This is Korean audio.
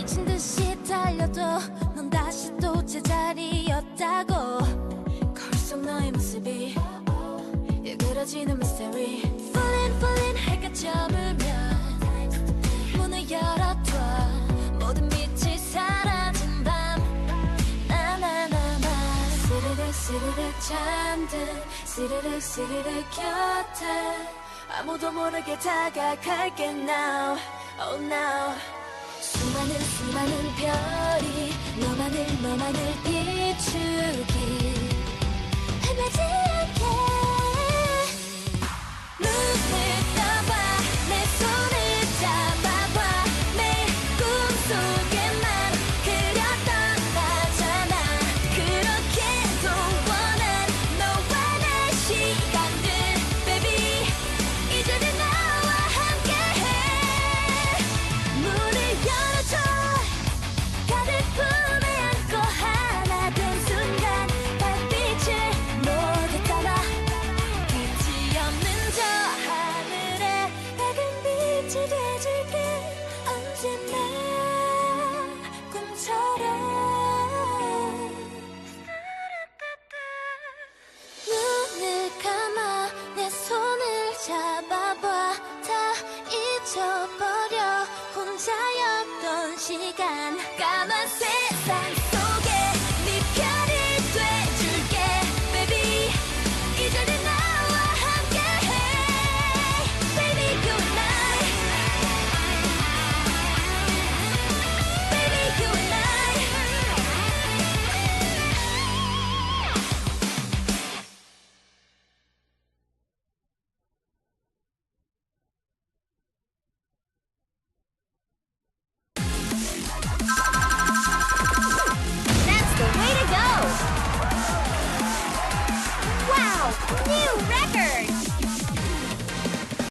미친 듯이 달려도 넌 다시 또 제자리였다고. 거울 속 너의 모습이 일그러지는 미스테리 Falling falling 해가 저물면 문을 열어둬. 모든 빛이 사라진 밤. 나나나나. 스르륵 스르륵 잠든 스르륵 스르륵 곁에. 아무도 모르게 다가갈게 now. Oh now 수많은 별이 너만을 너만을 비추기 시간. 까만 세 New record!